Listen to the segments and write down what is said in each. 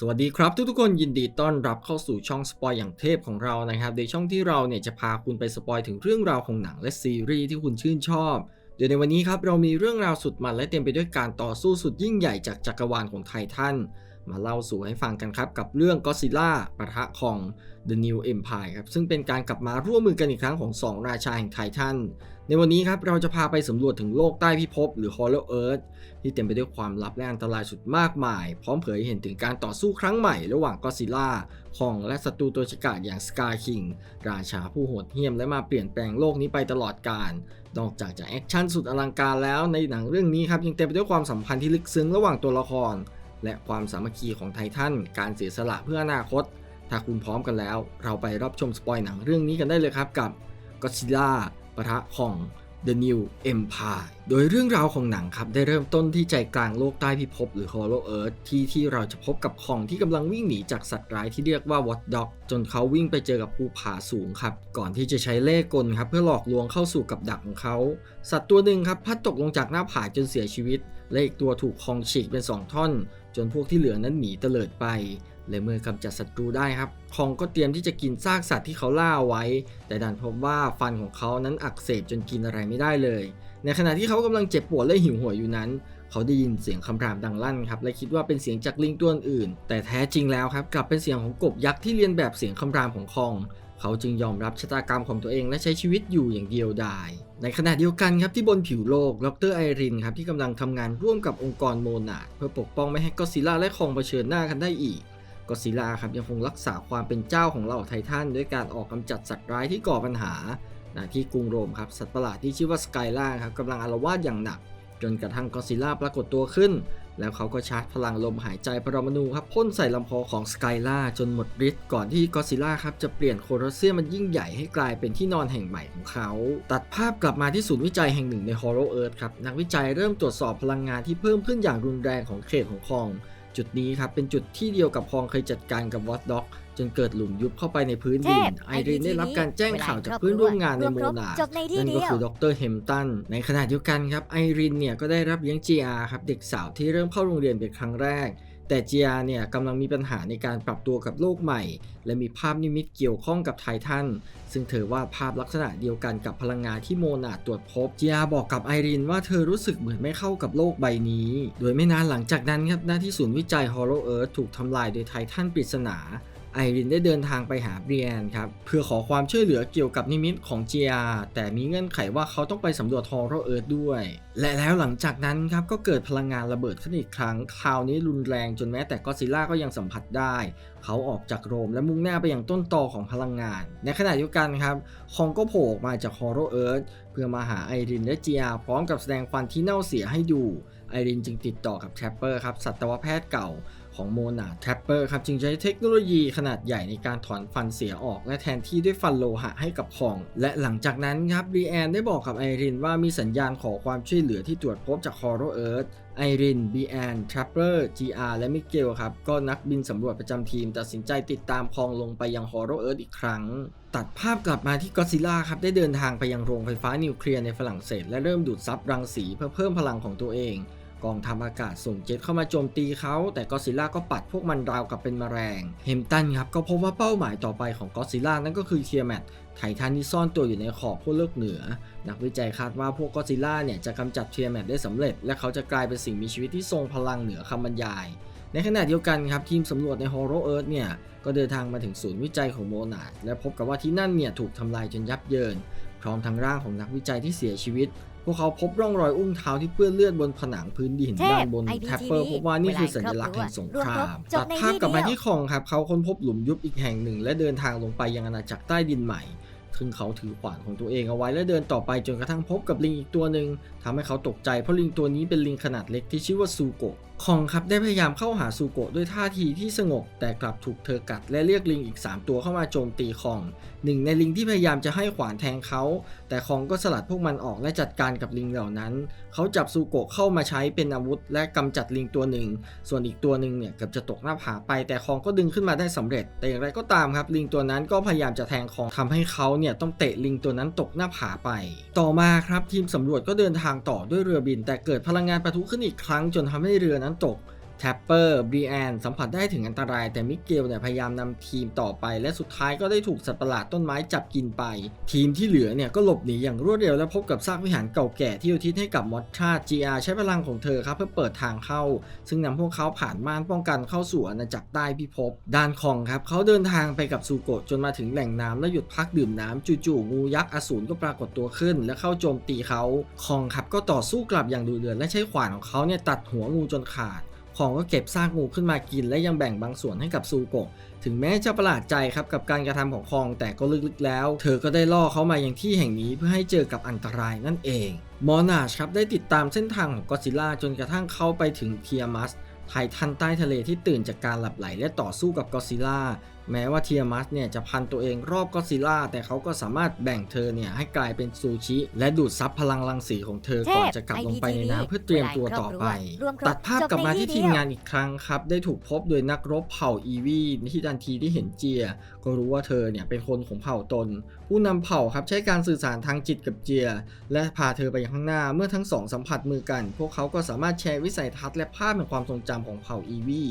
สวัสดีครับ ทุกๆคนยินดีต้อนรับเข้าสู่ช่องสปอยอย่างเทพของเรานะครับในช่องที่เราเนี่ยจะพาคุณไปสปอยถึงเรื่องราวของหนังและซีรีส์ที่คุณชื่นชอบ โดยในวันนี้ครับเรามีเรื่องราวสุดมันและเต็มไปด้วยการต่อสู้สุดยิ่งใหญ่จากจักรวาลของไททันมาเล่าสู่ให้ฟังกันครับ กับเรื่องก็ซิล่าปะทะของ The New Empire ครับซึ่งเป็นการกลับมาร่วมมือกันอีกครั้งของสองราชาแห่งไททัน ในวันนี้ครับเราจะพาไปสำรวจถึงโลกใต้พิภพหรือ Hollow Earth ที่เต็มไปด้วยความลับและอันตรายสุดมากมาย พร้อมเผยให้เห็นถึงการต่อสู้ครั้งใหม่ระหว่างก็ซิล่าของและศัตรูตัวฉกาจอย่างสกาคิงราชาผู้โหดเหี้ยมและมาเปลี่ยนแปลงโลกนี้ไปตลอดกาลนอกจากจะแอคชั่นสุดอลังการแล้วในหนังเรื่องนี้ครับยังเต็มไปด้วยความสัมพันธ์ที่ลึกซึ้งระหว่างตัวละคร และความสามัคคีของไททันการเสียสละเพื่ออนาคต ถ้าคุณพร้อมกันแล้ว เราไปรับชมสปอยหนังเรื่องนี้กันได้เลยครับกับ Godzilla ปะทะของ The New Empire โดยเรื่องราวของหนังครับ ได้เริ่มต้นที่ใจกลางโลกใต้พิภพหรือ Hollow Earth ที่ที่เราจะพบกับคองที่กำลังวิ่งหนีจากสัตว์ร้ายที่เรียกว่า Watch Dog จนเขาวิ่งไปเจอกับภูผาสูงครับ ก่อนที่จะใช้เล่ห์กลครับ เพื่อหลอกลวงเข้าสู่กับดักของเขา สัตว์ตัวหนึ่งครับพัดตกลงจากหน้าผาจนเสียชีวิต และอีกตัวถูกคองฉีกเป็นสองท่อน จนพวกที่เหลือนั้นหนีเตลิดไป และเมื่อกำจัดศัตรูได้ครับ คองก็เตรียมที่จะกินซากสัตว์ที่เขาล่าไว้ แต่ดันพบว่าฟันของเขานั้นอักเสบจนกินอะไรไม่ได้เลย ในขณะที่เขากำลังเจ็บปวดและหิวโหยอยู่นั้น เขาได้ยินเสียงคำรามดังลั่นครับ และคิดว่าเป็นเสียงจากลิงตัวอื่น แต่แท้จริงแล้วครับกลับเป็นเสียงของกบยักษ์ที่เรียนแบบเสียงคำรามของคองเขาจึงยอมรับชะตากรรมของตัวเองและใช้ชีวิตอยู่อย่างเดียวดาย ในขณะเดียวกันครับที่บนผิวโลก ดรไอรินครับที่กำลังทำงานร่วมกับองค์กรโมนาดเพื่อปกป้องไม่ให้ก็อดซิล่าและคองเผชิญหน้ากันได้อีก ก็ซิล่าครับยังคงรักษาความเป็นเจ้าของเหล่าไททันด้วยการออกกำจัดสัตว์ร้ายที่ก่อปัญหาณที่กรุงโรมครับสัตว์ประหลาดที่ชื่อว่าสกายล่าครับกำลังอาละวาดอย่างหนัก จนกระทั่งก็ซิล่าปรากฏตัวขึ้น แล้วเขาก็ชาร์จพลังลมหายใจปรมาณูครับพ่นใส่ลำคอของสกายล่าจนหมดฤทธิ์ก่อนที่ก็ซิล่าครับจะเปลี่ยนโคลอสเซียมมันยิ่งใหญ่ให้กลายเป็นที่นอนแห่งใหม่ของเขา ตัดภาพกลับมาที่ศูนย์วิจัยแห่งหนึ่งใน Hollow Earth ครับนักวิจัยเริ่มตรวจสอบพลังงานที่เพิ่มขึ้นอย่างรุนแรงของเขตของคอง จุดนี้ครับเป็นจุดที่เดียวกับคองเคยจัดการกับวอตด็อกจนเกิดหลุมยุบเข้าไปในพื้นดินเทพไอรีนได้รับการแจ้งข่าวจากเพื่อนร่วมงานในโมนาจบในที่นั่นเดีก็ยวคือดรเฮมตัน ในขณะเดียวกันครับไอรินเนี่ยก็ได้รับเลี้ยง GR ครับเด็กสาวที่เริ่มเข้าโรงเรียนเป็นครั้งแรก แต่เจียเนี่ยกำลังมีปัญหาในการปรับตัวกับโลกใหม่ และมีภาพนิมิตเกี่ยวข้องกับไททัน ซึ่งเธอวาดภาพลักษณะเดียวกันกับพลังงานที่โมนาตรวจพบ เจียบอกกับไอรินว่าเธอรู้สึกเหมือนไม่เข้ากับโลกใบนี้ โดยไม่นานหลังจากนั้นครับหน้าที่ศูนย์วิจัยฮอลโลเอิร์ธถูกทำลายโดยไททันปริศนา ไอรินได้เดินทางไปหาเบียนครับเพื่อขอความช่วยเหลือเกี่ยวกับนิมิตของ GR แต่มีเงื่อนไขว่าเขาต้องไปสำรวจฮอร์โรเอิร์ธด้วย และแล้วหลังจากนั้นครับก็เกิดพลังงานระเบิดขึ้นอีกครั้ง คราวนี้รุนแรงจนแม้แต่ก็ซิล่าก็ยังสัมผัสได้ เขาออกจากโรมและมุ่งหน้าไปยังต้นตอของพลังงาน ในขณะเดียวกันครับคองก็โผล่ออกมาจากฮอร์โรเอิร์ธเพื่อมาหาไอรินและ GR พร้อมกับแสดงฟันที่เน่าเสียให้ดูไอรินจึงติดต่อกับแทปเปอร์ครับสัตวแพทย์เก่า ของโมนาแทรปเปอร์ครับจึงใช้เทคโนโลยีขนาดใหญ่ในการถอนฟันเสียออก และแทนที่ด้วยฟันโลหะให้กับคอง และหลังจากนั้นครับบีแอนได้บอกกับไอรินว่ามีสัญญาณขอความช่วยเหลือที่ตรวจพบจากฮอร์โรเอิร์ธไอรินบีแอนทรัปเปอร์จีอาร์และมิเกลครับ ก็นักบินสำรวจประจำทีม ตัดสินใจติดตามคลองลงไปยังฮอร์โรเอิร์ธอีกครั้ง ตัดภาพกลับมาที่ก็ซิลล่าครับ ได้เดินทางไปยังโรงไฟฟ้านิวเคลียร์ในฝรั่งเศส และเริ่มดูดซับรังสีเพื่อเพิ่มพลังของตัวเอง กองทัพอากาศส่งเจ็ตเข้ามาโจมตีเขา แต่ก็ซิลล่าก็ปัดพวกมันราวกับเป็นแมลงเฮมตันครับก็พบว่าเป้าหมายต่อไปของก็ซิลล่านั่นก็คือเทียแมทไททันที่ซ่อนตัวอยู่ในขอบขั้วโลกเหนือ นักวิจัยคาดว่าพวกก็ซิล่าเนี่ยจะกำจัดเทียแมทได้สำเร็จ และเขาจะกลายเป็นสิ่งมีชีวิตที่ทรงพลังเหนือคำบรรยาย ในขณะเดียวกันครับทีมสำรวจในฮอโรเอิร์ธเนี่ยก็เดินทางมาถึงศูนย์วิจัยของโมนาดและพบกับว่าที่นั่นเนี่ยถูกทำลายจนยับเยิน พร้อมทั้งร่างของนักวิจัยที่เสียชีวิต พวกเขาพบร่องรอยอุ้งเท้าที่เปื้อนเลือดบนผนังพื้นดินเทพด้านบน IDTV แท็ปเปอร์พบว่านี่คือสัญลักษณ์แห่งสงครามรวบรวมจตับดในภาพที่กลับมาเดียวที่คองครับ เขาค้นพบหลุมยุบอีกแห่งหนึ่ง และเดินทางลงไปยังอาณาจักรใต้ดินใหม่ซึ่งเขาถือขวานของตัวเองเอาไว้และเดินต่อไปจนกระทั่งพบกับลิงอีกตัวหนึ่งทำให้เขาตกใจเพราะลิงตัวนี้เป็นลิงขนาดเล็กที่ชื่อว่าซูโกะคองครับได้พยายามเข้าหาซูโกะด้วยท่าทีที่สงบ แต่กลับถูกเธอกัดและเรียกลิงอีก 3 ตัวเข้ามาโจมตีคองหนึ่งในลิงที่พยายามจะให้ขวานแทงเขา แต่คองก็สลัดพวกมันออกและจัดการกับลิงเหล่านั้น เขาจับซูโกะเข้ามาใช้เป็นอาวุธ และกำจัดลิงตัวหนึ่ง ส่วนอีกตัวหนึ่งเนี่ยเกือบจะตกหน้าผาไป แต่คองก็ดึงขึ้นมาได้สำเร็จ แต่อย่างไรก็ตามครับลิงตัวนั้นก็พยายามจะแทงคองทำให้เขาเนี่ยต้องเตะลิงตัวนั้นตกหน้าผาไป ต่อมาครับทีมสำรวจก็เดินทางต่อด้วยเรือบิน แต่เกิดพลังงานปะทุขึ้นอีกครั้งจนทำให้เรือนั้นตกแททปเปอร์บรีแอนสัมผัสได้ถึงอันตราย แต่มิเกลเนี่ยพยายามนำทีมต่อไป และสุดท้ายก็ได้ถูกสัตว์ประหลาดต้นไม้จับกินไป ทีมที่เหลือเนี่ยก็หลบหนีอย่างรวดเร็วและพบกับซากวิหารเก่าแก่ที่อุทิศให้กับมอสชา GR ใช้พลังของเธอครับเพื่อเปิดทางเข้า ซึ่งนำพวกเขาผ่านม่านป้องกันเข้าสู่อาณาจักรใต้พิภพด้านของครับเขาเดินทางไปกับซูโกะจนมาถึงแหล่งน้ำและหยุดพักดื่มน้ำจู่ๆงูยักษ์อสูรก็ปรากฏตัวขึ้น และเข้าโจมตีเขาคองครับก็ต่อสู้กลับอย่างดุเดือดและใช้ขวานของเขาเนี่ยตัดหัวงูจนขาด ของก็เก็บซากงูขึ้นมากิน และยังแบ่งบางส่วนให้กับซูโกะ ถึงแม้จะประหลาดใจครับกับการกระทำของคอง แต่ก็ลึกๆแล้ว เธอก็ได้ล่อเขามายังที่แห่งนี้เพื่อให้เจอกับอันตรายนั่นเอง มอนาชครับได้ติดตามเส้นทางของกอซิล่าจนกระทั่งเข้าไปถึงเทียมัสไททันใต้ทะเลที่ตื่นจากการหลับไหลและต่อสู้กับกอซิล่า แม้ว่าเทียมัสเนี่ยจะพันตัวเองรอบก็อดซิลล่า แต่เขาก็สามารถแบ่งเธอเนี่ยให้กลายเป็นซูชิ และดูดซับพลังรังสีของเธอก่อนจะกลับลงไปในน้ำเพื่อเตรียมตัวต่อไปรวมครบตัดภาพกลับมาที่จบในที่ทีมเดียวงานอีกครั้งครับ ได้ถูกพบโดยนักรบเผ่าอีวีที่ทันทีที่เห็นเจีย ก็รู้ว่าเธอเนี่ยเป็นคนของเผ่าตน ผู้นำเผ่าครับใช้การสื่อสารทางจิตกับเจีย และพาเธอไปยังข้างหน้าเมื่อทั้งสองสัมผัสมือกัน พวกเขาก็สามารถแชร์วิสัยทัศน์และภาพแห่งความทรงจำของเผ่าอีวี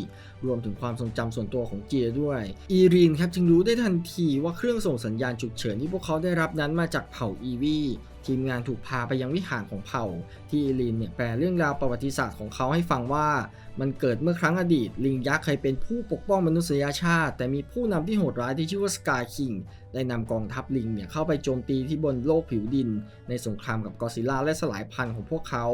รวมถึงความทรงจำส่วนตัวของเจียด้วย อีรีนครับจึงรู้ได้ทันทีว่าเครื่องส่งสัญญาณฉุกเฉินที่พวกเขาได้รับนั้นมาจากเผ่าอีวี ทีมงานถูกพาไปยังวิหารของเผ่า ที่อีรีนเนี่ยแปลเรื่องราวประวัติศาสตร์ของเขาให้ฟังว่า มันเกิดเมื่อครั้งอดีต ลิงยักษ์เคยเป็นผู้ปกป้องมนุษยชาติ แต่มีผู้นำที่โหดร้ายที่ชื่อว่าสกายคิงได้นำกองทัพลิงเนี่ยเข้าไปโจมตีที่บนโลกผิวดิน ในสงครามกับกอซิล่าและสลายพันธุ์ของพวกเขา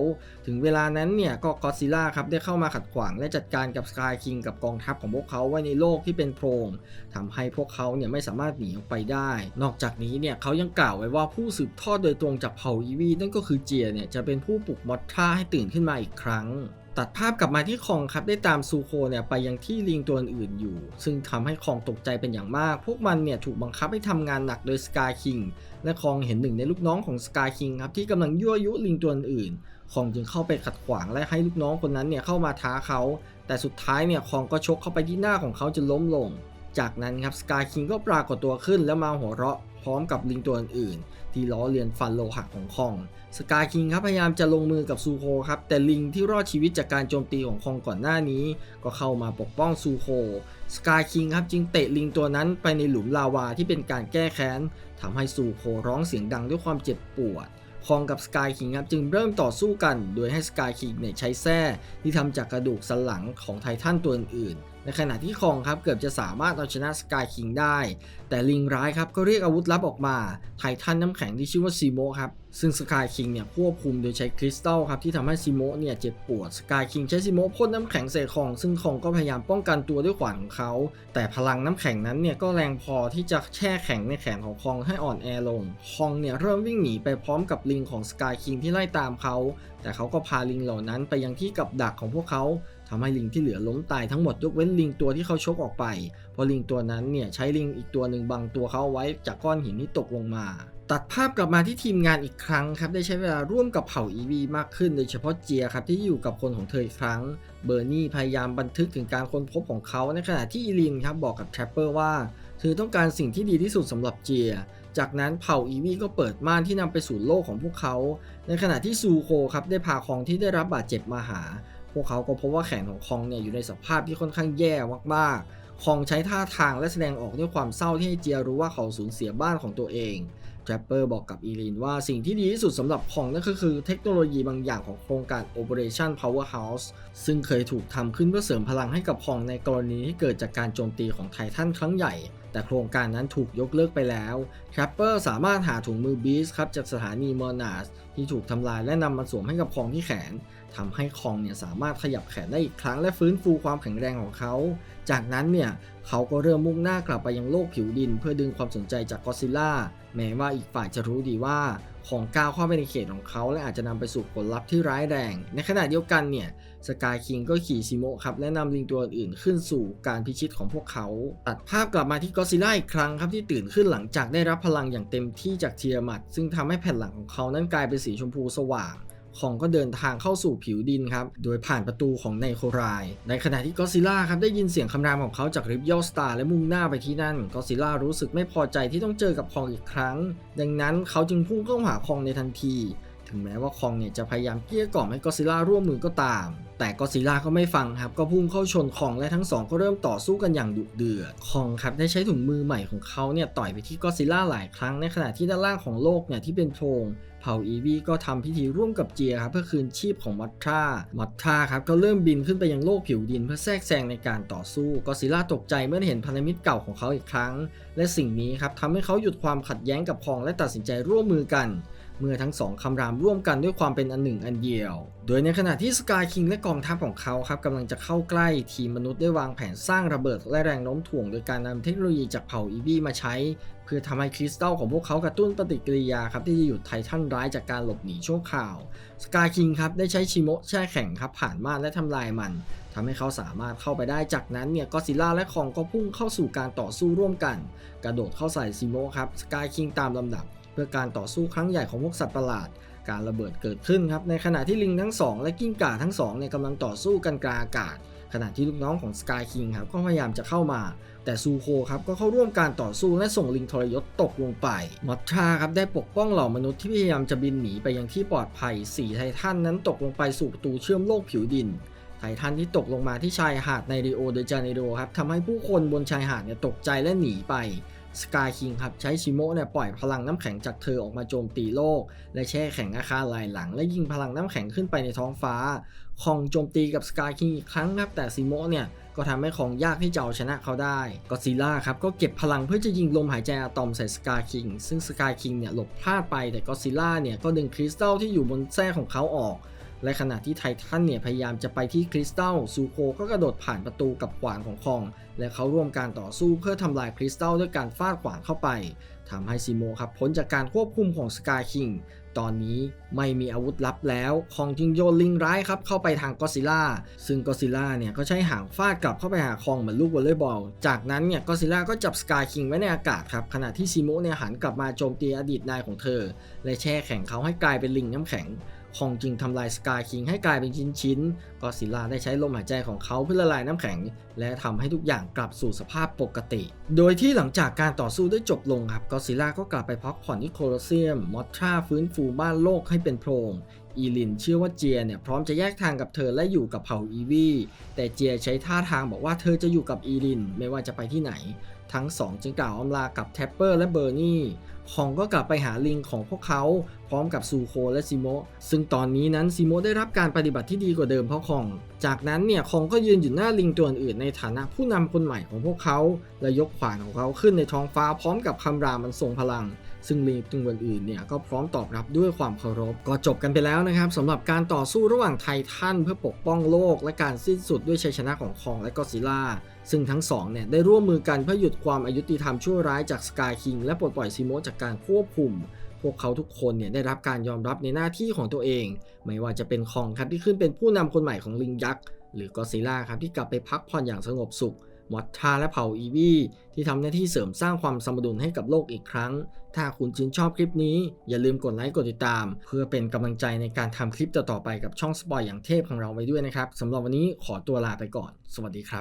ถึงเวลานั้นเนี่ยก็กอซิลล่าครับได้เข้ามาขัดขวางและจัดการกับสกายคิงกับกองทัพของพวกเขาไว้ในโลกที่เป็นโพรงทำให้พวกเขาเนี่ยไม่สามารถหนีออกไปได้ นอกจากนี้เนี่ยเขายังกล่าวไว้ว่าผู้สืบทอดโดยตรงจากเผ่าอีวีนั่นก็คือเจียเนี่ยจะเป็นผู้ปลุกมอตทราให้ตื่นขึ้นมาอีกครั้ง ตัดภาพกลับมาที่คองครับได้ตามซูโคเนี่ยไปยังที่ลิงตัวอื่นอยู่ ซึ่งทำให้คองตกใจเป็นอย่างมาก พวกมันเนี่ยถูกบังคับให้ทำงานหนักโดยสกายคิงและคองเห็นหนึ่งในลูกน้องของสกายคิงครับที่กำลังยั่วยุลิงตัวอื่นคองจึงเข้าไปขัดขวางและให้ลูกน้องคนนั้นเนี่ยเข้ามาท้าเขา แต่สุดท้ายเนี่ยคองก็ชกเข้าไปที่หน้าของเขาจนล้มลง จากนั้นครับสกายคิงก็ปรากฏตัวขึ้นแล้วมาหัวเราะพร้อมกับลิงตัวอื่นๆที่ล้อเลียนฟันโลหะของคอง สกายคิงครับพยายามจะลงมือกับซูโคครับแต่ลิงที่รอดชีวิตจากการโจมตีของคองก่อนหน้านี้ ก็เข้ามาปกป้องซูโค สกายคิงครับจึงเตะลิงตัวนั้นไปในหลุมลาวาที่เป็นการแก้แค้นทำให้ซูโคร้องเสียงดังด้วยความเจ็บปวด คองกับสกายคิงครับจึงเริ่มต่อสู้กัน โดยให้สกายคิงเนี่ยใช้แส้ที่ทำจากกระดูกสันหลังของไททันตัวอื่นๆ ในขณะที่คองครับเกือบจะสามารถเอาชนะสกายคิงได้ แต่ลิงร้ายครับก็เรียกอาวุธลับออกมา ไททันน้ำแข็งที่ชื่อว่าซีโมครับ ซึ่งสกายคิงเนี่ยควบคุมโดยใช้คริสตัลครับที่ทำให้ซีโมเนี่ยเจ็บปวดสกายคิงใช้ซีโมพ่นน้ำแข็งใส่คอง ซึ่งคองก็พยายามป้องกันตัวด้วยขวานของเขา แต่พลังน้ำแข็งนั้นเนี่ยก็แรงพอที่จะแช่แข็งในแขนของคองให้อ่อนแอลง คองเนี่ยเริ่มวิ่งหนีไปพร้อมกับลิงของสกายคิงที่ไล่ตามเขา แต่เขาก็พาลิงเหล่านั้นไปยังที่กับดักของพวกเขาทำให้ลิงที่เหลือล้มตายทั้งหมดยกเว้นลิงตัวที่เขาชกออกไป เพราะลิงตัวนั้นเนี่ยใช้ลิงอีกตัวหนึ่งบังตัวเขาไว้จากก้อนหินที่ตกลงมา ตัดภาพกลับมาที่ทีมงานอีกครั้งครับ ได้ใช้เวลาร่วมกับเผ่าอีวีมากขึ้น โดยเฉพาะเจียครับที่อยู่กับคนของเธออีกครั้ง เบอร์นี่พยายามบันทึกถึงการค้นพบของเขาในขณะที่อีลินครับบอกกับแทรปเปอร์ว่าเธอต้องการสิ่งที่ดีที่สุดสำหรับเจีย จากนั้นเผ่าอีวีก็เปิดม่านที่นำไปสู่โลกของพวกเขา ในขณะที่ซูโคครับได้พาคองที่ได้รับบาดเจ็บมาหา พวกเขาก็พบว่าแขนของคองเนี่ยอยู่ในสภาพที่ค่อนข้างแย่มากๆคองใช้ท่าทางและแสดงออกด้วยความเศร้าที่ให้เจียรู้ว่าเขาสูญเสียบ้านของตัวเอง แทรปเปอร์บอกกับอีลินว่าสิ่งที่ดีที่สุดสำหรับคองนั่นก็คือเทคโนโลยีบางอย่างของโครงการ Operation Powerhouse ซึ่งเคยถูกทำขึ้นเพื่อเสริมพลังให้กับคองในกรณีที่เกิดจากการโจมตีของไททันครั้งใหญ่ แต่โครงการนั้นถูกยกเลิกไปแล้วแทรปเปอร์สามารถหาถุงมือบีสครับจากสถานีมอร์นาสที่ถูกทำลายและนำมาสวมให้กับคองที่แขนทำให้คองเนี่ยสามารถขยับแขนได้อีกครั้งและฟื้นฟูความแข็งแรงของเขา จากนั้นเนี่ย เขาก็เริ่มมุ่งหน้ากลับไปยังโลกผิวดิน เพื่อดึงความสนใจจากกอซิลล่าแม้ว่าอีกฝ่ายจะรู้ดีว่าของก้าวเข้าไปในเขตของเขา และอาจจะนำไปสู่ผลลัพธ์ที่ร้ายแรง ในขณะเดียวกันเนี่ยสกายคิงก็ขี่ซิโมะครับและนำลิงตัวอื่นขึ้นสู่การพิชิตของพวกเขา ตัดภาพกลับมาที่กอซิลล่าอีกครั้งครับที่ตื่นขึ้นหลังจากได้รับพลังอย่างเต็มที่จากเทียมัดซึ่งทำให้แผ่นหลังของเขานั้นกลายเป็นสีชมพูสว่าง ของก็เดินทางเข้าสู่ผิวดินครับ โดยผ่านประตูของไนโคราย ในขณะที่ก็อดซิล่าครับได้ยินเสียงคำรามของเขาจากริบยอสตาร์และมุ่งหน้าไปที่นั่น ก็อดซิล่ารู้สึกไม่พอใจที่ต้องเจอกับคองอีกครั้ง ดังนั้นเขาจึงพุ่งเข้าหาคองในทันที ถึงแม้ว่าคองเนี่ยจะพยายามเกลี้ยกล่อมให้ก็ซิล่าร่วมมือก็ตาม แต่ก็ซิล่าก็ไม่ฟังครับ ก็พุ่งเข้าชนคองและทั้งสองก็เริ่มต่อสู้กันอย่างดุเดือด คองครับได้ใช้ถุงมือใหม่ของเขาเนี่ยต่อยไปที่ก็ซิล่าหลายครั้งในขณะที่ด้านล่างของโลกเนี่ยที่เป็นโพรงเผ่าอีวีก็ทำพิธีร่วมกับเจียครับเพื่อคืนชีพของมอตทรามอตทราครับก็เริ่มบินขึ้นไปยังโลกผิวดิน เพื่อแทรกแซงในการต่อสู้ก็ซิลล่าตกใจเมื่อเห็นพันธมิตรเก่าของเขาอีกครั้ง และสิ่งนี้ครับทำให้เขาหยุดความขัดแย้งกับคองและตัดสินใจร่วมมือกัน เมื่อทั้งสองคำรามร่วมกันด้วยความเป็นอันหนึ่งอันเดียว โดยในขณะที่สกายคิงและกองทัพของเขาครับกำลังจะเข้าใกล้ทีมมนุษย์ได้วางแผนสร้างระเบิดและแรงโน้มถ่วง โดยการนำเทคโนโลยีจากเผ่าอีวีมาใช้ เพื่อทำให้คริสตัลของพวกเขากระตุ้นปฏิกิริยาครับที่จะหยุดไททันร้ายจากการหลบหนีชั่วคราวสกายคิงครับได้ใช้ชิโมะแช่แข็งครับผ่านม่านและทำลายมันทำให้เขาสามารถเข้าไปได้จากนั้นเนี่ยก็ซิล่าและคองก็พุ่งเข้าสู่การต่อสู้ร่วมกัน กระโดดเข้าใส่ซิโมะครับสกายคิงตามลำดับ เพื่อการต่อสู้ครั้งใหญ่ของพวกสัตว์ประหลาด การระเบิดเกิดขึ้นครับในขณะที่ลิงทั้งสองและกิ้งก่าทั้งสองเนี่ยกำลังต่อสู้กันกลางอากาศ ขณะที่ลูกน้องของสกายคิงครับก็พยายามจะเข้ามา แต่ซูโคครับก็เข้าร่วมการต่อสู้และส่งลิงทรยศตกลงไปมอทราครับได้ปกป้องเหล่ามนุษย์ที่พยายามจะบินหนีไปยังที่ปลอดภัยสี่ไททันนั้นตกลงไปสู่ประตูเชื่อมโลกผิวดินไททันที่ตกลงมาที่ชายหาดในริโอเดจาเนโรครับทำให้ผู้คนบนชายหาดเนี่ยตกใจและหนีไป สกายคิงครับใช้ชิโมะเนี่ยปล่อยพลังน้ำแข็งจากเธอออกมาโจมตีโลก และแช่แข็งอาคารลายหลัง และยิงพลังน้ำแข็งขึ้นไปในท้องฟ้า คองโจมตีกับสกายคิงอีกครั้งครับแต่ซิโมะเนี่ยก็ทำให้ของยากที่จะเอาชนะเขาได้ก็ซิล่าครับก็เก็บพลังเพื่อจะยิงลมหายใจอะตอมใส่สกายคิงซึ่งสกายคิงเนี่ยหลบพลาดไปแต่ก็ซิล่าเนี่ยก็ดึงคริสตัลที่อยู่บนแส้ของเขาออก และขณะที่ไททันเนี่ยพยายามจะไปที่คริสตัลซูโคก็กระโดดผ่านประตูกับขวานของคอง และเขาร่วมการต่อสู้เพื่อทำลายคริสตัลด้วยการฟาดขวานเข้าไปทำให้ซิโมครับพ้นจากการควบคุมของสกายคิงตอนนี้ไม่มีอาวุธลับแล้วคองจึงโยนลิงร้ายครับเข้าไปทางก็ซิล่าซึ่งก็ซิล่าเนี่ยก็ใช้หางฟาดกลับเข้าไปหาคองเหมือนลูกวอลเลย์บอล จากนั้นเนี่ยก็ซิลล่าก็จับสกายคิงไว้ในอากาศครับขณะที่ซิโมะเนี่ยหันกลับมาโจมตีอดีตนายของเธอ และแช่แข็งเขาให้กลายเป็นลิงน้ำแข็ง คองจึงทำลายสกายคิงให้กลายเป็นชิ้นๆก็อดซิลล่าได้ใช้ลมหายใจของเขาเพื่อละลายน้ำแข็ง และทำให้ทุกอย่างกลับสู่สภาพปกติ โดยที่หลังจากการต่อสู้ได้จบลงครับก็อดซิลล่าก็กลับไปพักผ่อนที่โคลอสเซียม มอตทราฟื้นฟูบ้านโลกให้เป็นโพรงอีลินเชื่อว่าเจียเนี่ยพร้อมจะแยกทางกับเธอและอยู่กับเผ่าอีวีแต่เจียใช้ท่าทางบอกว่าเธอจะอยู่กับอีลินไม่ว่าจะไปที่ไหน ทั้งสองจึงกล่าวอำลากับแทปเปอร์และเบอร์นี่ คองก็กลับไปหาลิงของพวกเขาพร้อมกับซูโคและซิโมซึ่งตอนนี้นั้นซิโมได้รับการปฏิบัติที่ดีกว่าเดิมเพราะคอง จากนั้นเนี่ยคองก็ยืนอยู่หน้าลิงตัวอื่นในฐานะผู้นำคนใหม่ของพวกเขา และยกขวานของเขาขึ้นในท้องฟ้าพร้อมกับคำรามมันทรงพลัง ซึ่งลิงตัวอื่นเนี่ยก็พร้อมตอบรับด้วยความเคารพ ก็จบกันไปแล้วนะครับสำหรับการต่อสู้ระหว่างไททันเพื่อปกป้องโลก และการสิ้นสุดด้วยชัยชนะของคองและก็อดซิลล่า ซึ่งทั้งสองเนี่ยได้ร่วมมือกันเพื่อหยุดความอายุติธรรมชั่วร้ายจากสกายคิงและปลดปล่อยซิโมจากการควบคุม พวกเขาทุกคนเนี่ยได้รับการยอมรับในหน้าที่ของตัวเอง ไม่ว่าจะเป็นคองครับที่ขึ้นเป็นผู้นำคนใหม่ของลิงยักษ์หรือกอซิล่าครับที่กลับไปพักผ่อนอย่างสงบสุขมอตทาและเผ่าอีวีที่ทำหน้าที่เสริมสร้างความสมดุลให้กับโลกอีกครั้ง ถ้าคุณชื่นชอบคลิปนี้ อย่าลืมกดไลค์กดติดตาม เพื่อเป็นกำลังใจในการทำคลิปต่อๆไปกับช่องสปอยอย่างเทพของเราไว้ด้วยนะครับสำหรับวันนี้ขอตัวลาไปก่อน สวัสดีครับ